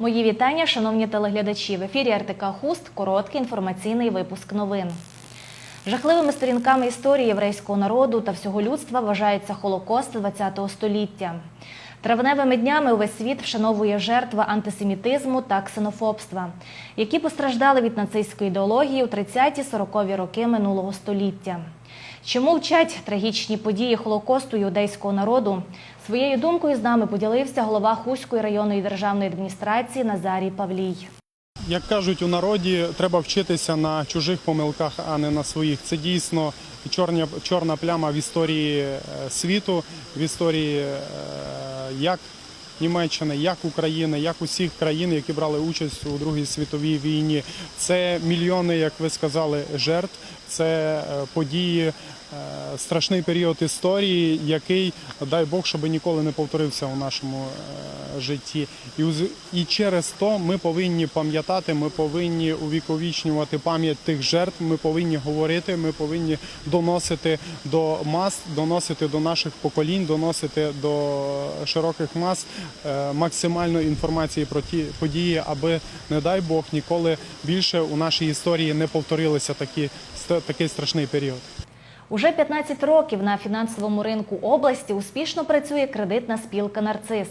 Мої вітання, шановні телеглядачі. В ефірі РТК Хуст короткий інформаційний випуск новин. Жахливими сторінками історії єврейського народу та всього людства вважається Холокост ХХ століття. Травневими днями увесь світ вшановує жертва антисемітизму та ксенофобства, які постраждали від нацистської ідеології у 30-40-ві роки минулого століття. Чому вчать трагічні події Холокосту юдейського народу? Своєю думкою з нами поділився голова Хуської районної державної адміністрації Назарій Павлій. Як кажуть у народі, треба вчитися на чужих помилках, а не на своїх. Це дійсно чорня, чорна пляма в історії е, світу, в історії е, як Німеччини, як України, як усіх країн, які брали участь у Другій світовій війні. Це мільйони, як ви сказали, жертв. Це е, події, страшний період історії, який, дай Бог, щоб ніколи не повторився у нашому е, житті. І, і через то ми повинні пам'ятати, ми повинні увіковічнювати пам'ять тих жертв. Ми повинні говорити, ми повинні доносити до мас, доносити до наших поколінь, доносити до широких мас е, максимально інформації про ті події, аби, не дай Бог, ніколи більше у нашій історії не повторилися такі такий страшний період. Уже 15 років на фінансовому ринку області успішно працює кредитна спілка Нарцис.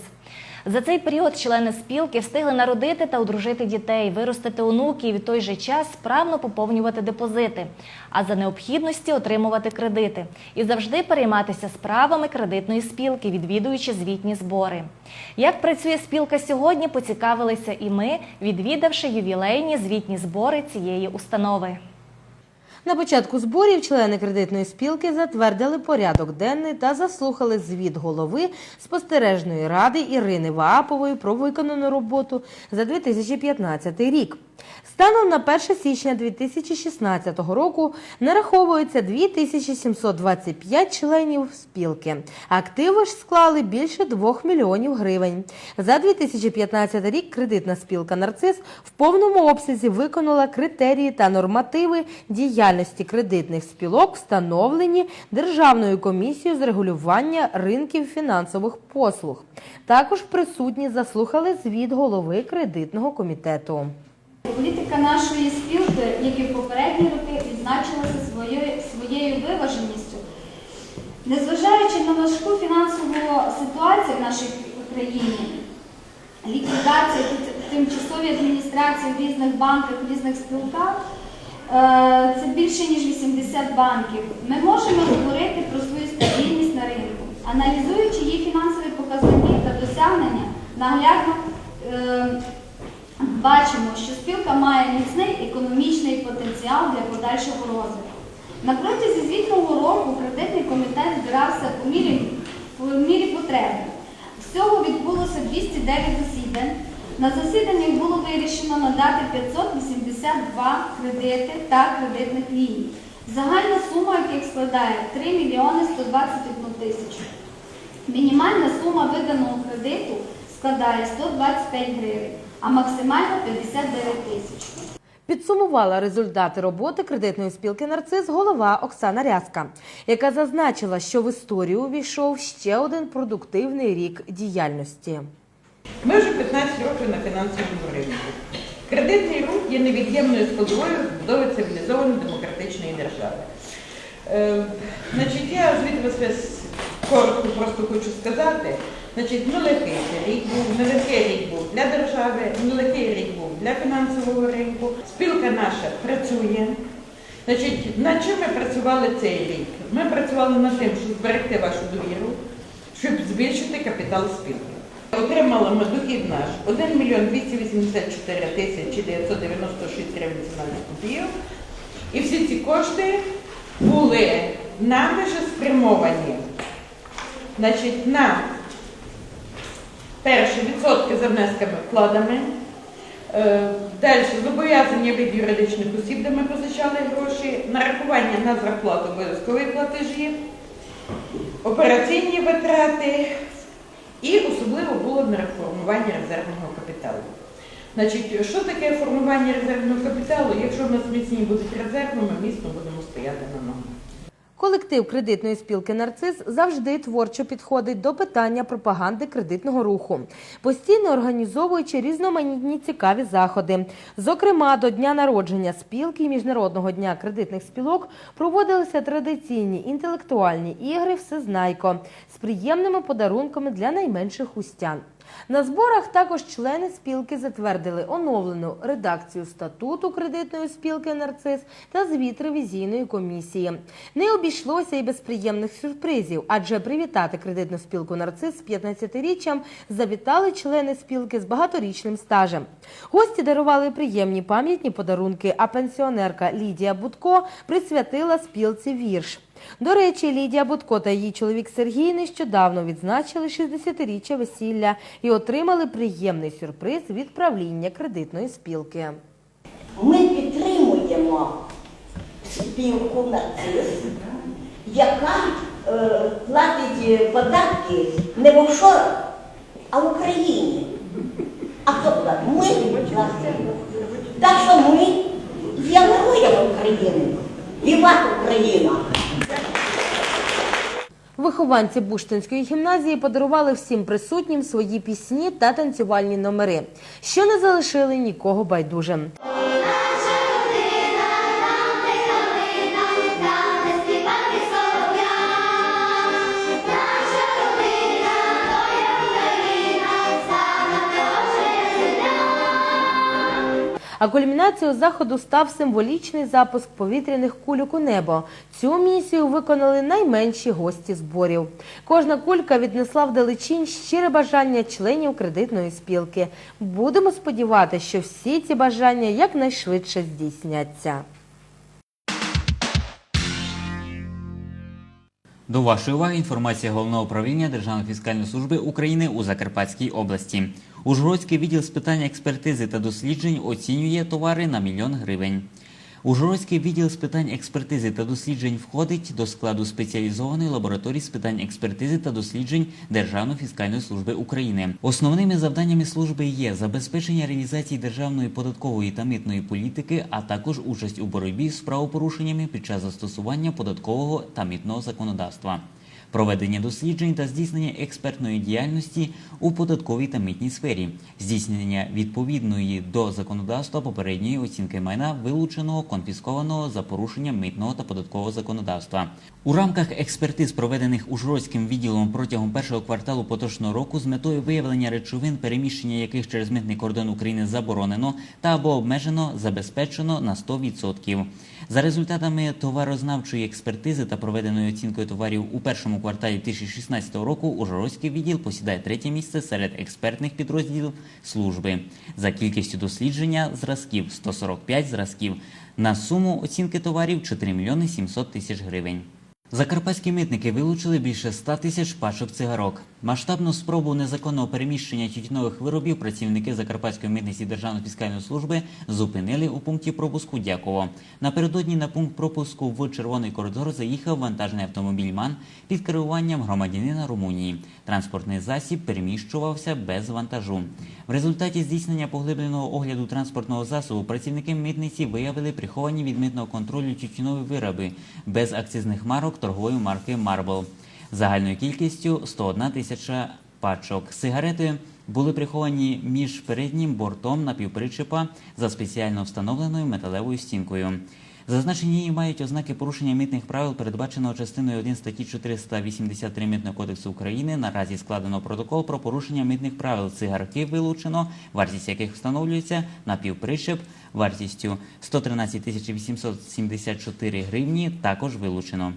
За цей період члени спілки встигли народити та одружити дітей, виростити онуків і в той же час справно поповнювати депозити, а за необхідності отримувати кредити і завжди перейматися справами кредитної спілки, відвідуючи звітні збори. Як працює спілка сьогодні, поцікавилися і ми, відвідавши ювілейні звітні збори цієї установи. На початку зборів члени кредитної спілки затвердили порядок денний та заслухали звіт голови спостережної ради Ірини Ваапової про виконану роботу за 2015 рік. Станом на 1 січня 2016 року нараховується 2725 членів спілки. Активи ж склали більше 2 мільйонів гривень. За 2015 рік кредитна спілка «Нарцис» в повному обсязі виконала критерії та нормативи діяльності кредитних спілок, встановлені Державною комісією з регулювання ринків фінансових послуг. Також присутні заслухали звіт голови кредитного комітету. Політика нашої спілки, як і в попередні роки, відзначилася своєю, своєю виваженістю. Незважаючи на важку фінансову ситуацію в нашій країні, ліквідація тим- тимчасові адміністрації в різних банках, в різних спілках, е, це більше ніж 80 банків. Ми можемо говорити про свою стабільність на ринку, аналізуючи її фінансові показники та досягнення, наглядно е, Бачимо, що спілка має міцний економічний потенціал для подальшого розвитку. На протязі звітного року кредитний комітет збирався по мірі, по мірі потреби. Всього відбулося 209 засідань. На засіданнях було вирішено надати 582 кредити та кредитних ліній. Загальна сума, яких складає 3 мільйони 121 тисячу. Мінімальна сума виданого кредиту складає 125 гривень, а максимально 59 тисяч. Підсумувала результати роботи кредитної спілки «Нарцис» голова Оксана Рязка, яка зазначила, що в історію увійшов ще один продуктивний рік діяльності. Ми вже 15 років на фінансовому ринку. Кредитний рух є невід'ємною складовою збудови цивілізованої демократичної держави. Е, значить, я звідти коротко просто хочу сказати. Значить, нелегкий це рік був, нелегкий рік був для держави, нелегкий рік був для фінансового ринку. Спілка наша працює. Значить, над чим ми працювали цей рік? Ми працювали над тим, щоб зберегти вашу довіру, щоб збільшити капітал спілки. Отримали ми дохід наш 1 мільйон 284 тисячі 996 гривень 17 копійок. І всі ці кошти були нами же спрямовані значить, на перше відсотки за внесками вкладами. Е, Далі зобов'язання від юридичних осіб, де ми позичали гроші, нарахування на зарплату обов'язкові платежі, операційні витрати і особливо було на реформування резервного капіталу. Значить, що таке формування резервного капіталу? Якщо в нас міцні будуть резерви, ми міцно будемо стояти на ногах. Колектив кредитної спілки Нарцис завжди творчо підходить до питання пропаганди кредитного руху, постійно організовуючи різноманітні цікаві заходи. Зокрема, до дня народження спілки і Міжнародного дня кредитних спілок проводилися традиційні інтелектуальні ігри Всезнайко з приємними подарунками для найменших устян. На зборах також члени спілки затвердили оновлену редакцію статуту кредитної спілки Нарцис та звіт ревізійної комісії. Не обійшлося і без приємних сюрпризів, адже привітати кредитну спілку Нарцис з 15-річчям завітали члени спілки з багаторічним стажем. Гості дарували приємні пам'ятні подарунки, а пенсіонерка Лідія Будко присвятила спілці вірш. До речі, Лідія Будко та її чоловік Сергій нещодавно відзначили 60-річчя весілля і отримали приємний сюрприз від правління кредитної спілки. Ми підтримуємо спілку «Нарцис», яка е, платить податки не в офшорах, а в Україні. А платить? Ми. Так що ми є героями України. Віват Україна! Вихованці Буштинської гімназії подарували всім присутнім свої пісні та танцювальні номери, що не залишили нікого байдужим. А кульмінацією заходу став символічний запуск повітряних кульок у небо. Цю місію виконали найменші гості зборів. Кожна кулька віднесла вдалечінь щире бажання членів кредитної спілки. Будемо сподіватися, що всі ці бажання якнайшвидше здійсняться. До вашої уваги інформація головного управління Державної фіскальної служби України у Закарпатській області. Ужгородський відділ з питань експертизи та досліджень оцінює товари на мільйон гривень. Ужгородський відділ з питань експертизи та досліджень входить до складу спеціалізованої лабораторії з питань експертизи та досліджень Державної фіскальної служби України. Основними завданнями служби є забезпечення реалізації державної податкової та митної політики, а також участь у боротьбі з правопорушеннями під час застосування податкового та митного законодавства. Проведення досліджень та здійснення експертної діяльності у податковій та митній сфері, здійснення відповідної до законодавства попередньої оцінки майна, вилученого, конфіскованого за порушення митного та податкового законодавства. У рамках експертиз, проведених Ужгородським відділом протягом першого кварталу поточного року, з метою виявлення речовин, переміщення яких через митний кордон України заборонено та або обмежено, забезпечено на 100%. За результатами товарознавчої експертизи та проведеною оцінкою товарів у першому кварталі 2016 року Ужгородський відділ посідає третє місце серед експертних підрозділів служби за кількістю дослідження зразків 145 зразків на суму оцінки товарів 4 мільйони 700 тисяч гривень. Закарпатські митники вилучили більше 100 тисяч пачок цигарок. Масштабну спробу незаконного переміщення тютюнових виробів працівники Закарпатської митниці Державної фіскальної служби зупинили у пункті пропуску Дяково. Напередодні на пункт пропуску в червоний коридор заїхав вантажний автомобіль МАН під керуванням громадянина Румунії. Транспортний засіб переміщувався без вантажу. В результаті здійснення поглибленого огляду транспортного засобу працівники митниці виявили приховані від митного контролю тютюнові вироби без акцизних марок торгової марки Марбл загальною кількістю 101 тисяча пачок. Сигарети були приховані між переднім бортом напівпричепа за спеціально встановленою металевою стінкою. Зазначені її мають ознаки порушення митних правил, передбаченого частиною 1 статті 483 Митного кодексу України. Наразі складено протокол про порушення митних правил. Цигарки вилучено, вартість яких встановлюється на півпричеп вартістю 113 тисяч 874 гривні. Також вилучено.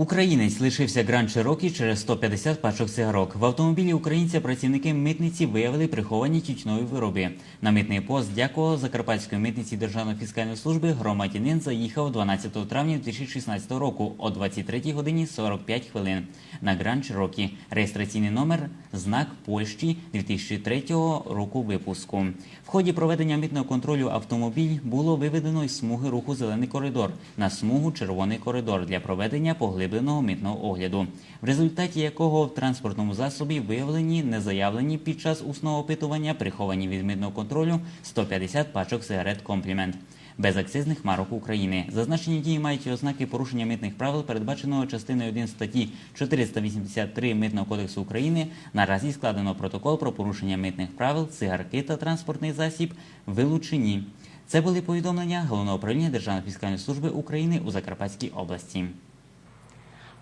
Українець лишився Гранд Чирокі через 150 пачок цигарок. В автомобілі українця працівники митниці виявили приховані тютюнові вироби. На митний пост дякував Закарпатської митниці Державної фіскальної служби громадянин заїхав 12 травня 2016 року о 23 годині 45 хвилин на Гранд Чирокі. Реєстраційний номер знак Польщі 2003 року випуску. В ході проведення митного контролю автомобіль було виведено із смуги руху зелений коридор на смугу червоний коридор для проведення поглибленого митного огляду, в результаті якого в транспортному засобі виявлені незаявлені під час усного опитування, приховані від митного контролю 150 пачок сигарет комплімент. безакцизних марок України. Зазначені дії мають ознаки порушення митних правил, передбаченого частиною 1 статті 483 Митного кодексу України. Наразі складено протокол про порушення митних правил, цигарки та транспортний засіб вилучені. Це були повідомлення Головного управління Державної фіскальної служби України у Закарпатській області.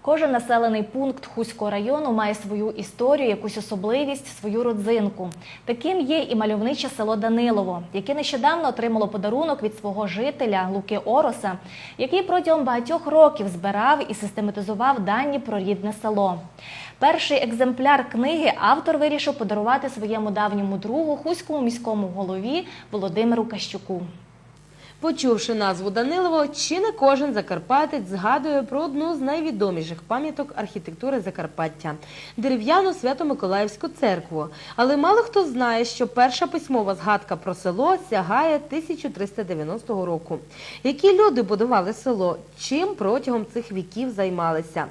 Кожен населений пункт Хуського району має свою історію, якусь особливість, свою родзинку. Таким є і мальовниче село Данилово, яке нещодавно отримало подарунок від свого жителя Луки Ороса, який протягом багатьох років збирав і систематизував дані про рідне село. Перший екземпляр книги автор вирішив подарувати своєму давньому другу хуському міському голові Володимиру Кащуку. Почувши назву Данилово, чи не кожен закарпатець згадує про одну з найвідоміших пам'яток архітектури Закарпаття дерев'яну Свято-Миколаївську церкву. Але мало хто знає, що перша письмова згадка про село сягає 1390 року. Які люди будували село, чим протягом цих віків займалися?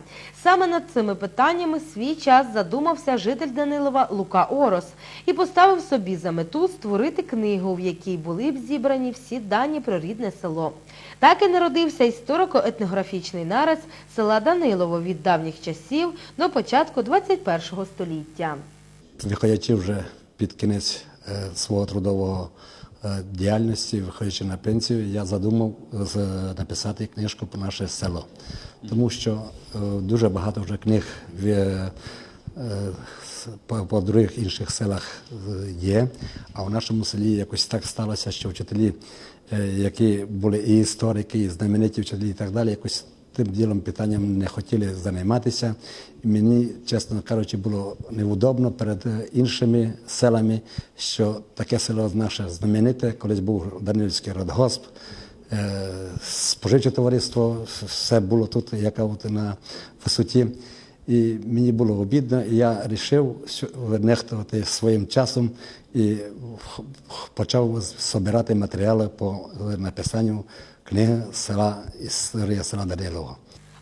Саме над цими питаннями свій час задумався житель Данилова Лука Орос і поставив собі за мету створити книгу, в якій були б зібрані всі дані про рідне село. Так і народився історико-етнографічний нарис села Данилово від давніх часів до початку 21 століття. Виходячи вже під кінець е, свого трудового діяльності, виходячи на пенсію, я задумав написати книжку про наше село. Тому що е, дуже багато вже книг в, е, по, других інших селах е, є, а в нашому селі якось так сталося, що вчителі, е, які були і історики, і знамениті вчителі і так далі, якось тим ділом питанням не хотіли займатися. Мені, чесно кажучи, було невудобно перед е, іншими селами, що таке село наше знамените, колись був Данилівський радгосп, е, споживче товариство, все було тут, яка от на висоті. І мені було обідно, і я вирішив нехтувати своїм часом і почав збирати матеріали по написанню 그냥 살아 있어야 살아 내려고.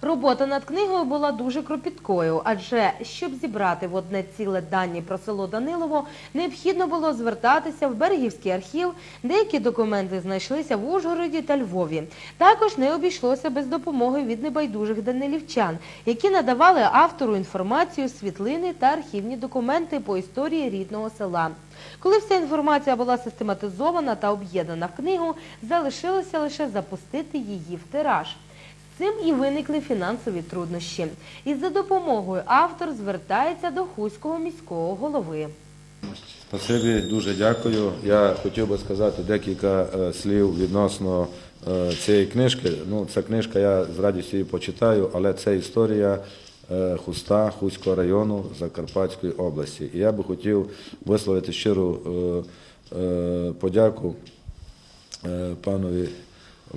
Робота над книгою була дуже кропіткою, адже щоб зібрати в одне ціле дані про село Данилово, необхідно було звертатися в Берегівський архів. Деякі документи знайшлися в Ужгороді та Львові. Також не обійшлося без допомоги від небайдужих данилівчан, які надавали автору інформацію, світлини та архівні документи по історії рідного села. Коли вся інформація була систематизована та об'єднана в книгу, залишилося лише запустити її в тираж. Цим і виникли фінансові труднощі. І за допомогою автор звертається до Хуського міського голови. Спасибі, дуже дякую. Я хотів би сказати декілька е, слів відносно е, цієї книжки. Ну, ця книжка я з радістю її почитаю, але це історія е, Хуста Хуського району Закарпатської області. І я би хотів висловити щиру подяку панові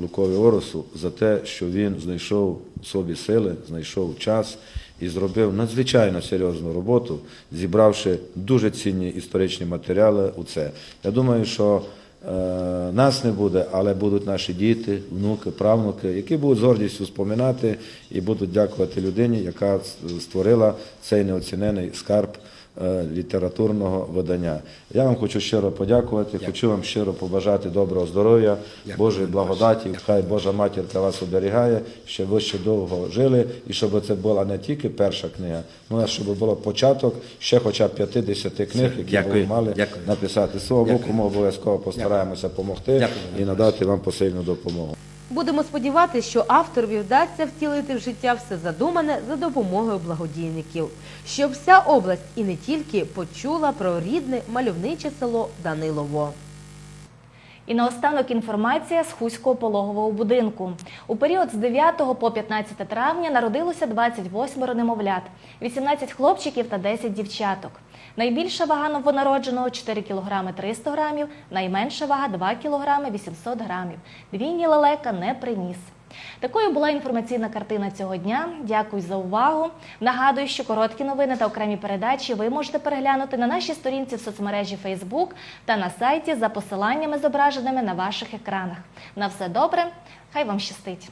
Лукові Оросу за те, що він знайшов в собі сили, знайшов час і зробив надзвичайно серйозну роботу, зібравши дуже цінні історичні матеріали у це. Я думаю, що е, нас не буде, але будуть наші діти, внуки, правнуки, які будуть з гордістю споминати і будуть дякувати людині, яка створила цей неоцінений скарб літературного видання. Я вам хочу щиро подякувати, хочу вам щиро побажати доброго здоров'я, Божої благодаті. Хай Божа матірка вас оберігає, щоб ви ще довго жили, і щоб це була не тільки перша книга, ну а щоб було початок ще хоча б 50 книг, які Дякую. ви мали Дякую. написати. Свого боку, ми обов'язково постараємося допомогти і надати вам посильну допомогу. Будемо сподіватися, що авторові вдасться втілити в життя все задумане за допомогою благодійників, щоб вся область і не тільки почула про рідне мальовниче село Данилово. І наостанок інформація з Хуського пологового будинку. У період з 9 по 15 травня народилося 28 немовлят, 18 хлопчиків та 10 дівчаток. Найбільша вага новонародженого 4 кг 300 грамів, найменша вага 2 кг 800 грамів. Двійні лелека не приніс. Такою була інформаційна картина цього дня. Дякую за увагу. Нагадую, що короткі новини та окремі передачі ви можете переглянути на нашій сторінці в соцмережі Facebook та на сайті за посиланнями, зображеними на ваших екранах. На все добре, хай вам щастить!